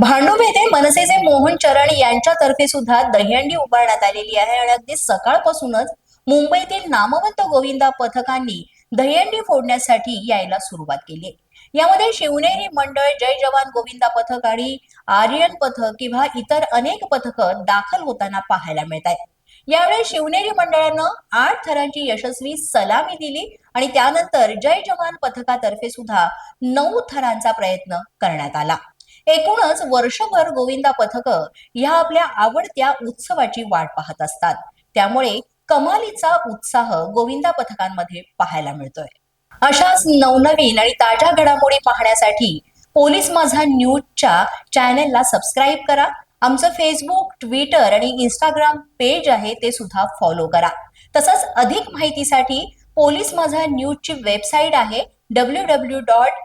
भांडुप येथे मनसेचे मोहन चरण यांच्यातर्फे सुद्धा दहीहंडी उभारण्यात आलेली आहे. आणि अगदी सकाळपासूनच मुंबईतील नामवंत गोविंदा पथकांनी दहीहंडी फोडण्यासाठी यायला सुरुवात केली. यामध्ये शिवनेरी मंडळ जय जवान गोविंदा पथक आणि आर्यन पथक किंवा इतर अनेक पथकं दाखल होताना पाहायला मिळत आहेत यावेळी शिवनेरी मंडळानं आठ थरांची यशस्वी सलामी दिली आणि त्यानंतर जय जवान पथकातर्फे सुद्धा नऊ थरांचा प्रयत्न करण्यात आला. एकूणच वर्षभर गोविंदा पथक ह्या आपल्या आवडत्या उत्सवाची वाट पाहत असतात. त्यामुळे कमालीचा उत्साह गोविंदा पथकांमध्ये पाहायला मिळतोय. अशाच नवनवीन आणि ताज्या घडामोडी पाहण्यासाठी पोलीस माझा न्यूजच्या चॅनेलला सबस्क्राईब करा. आमचं फेसबुक ट्विटर आणि इंस्टाग्राम पेज आहे ते सुद्धा फॉलो करा. तसंच अधिक माहितीसाठी पोलीस माझा न्यूजची वेबसाईट आहे W W dot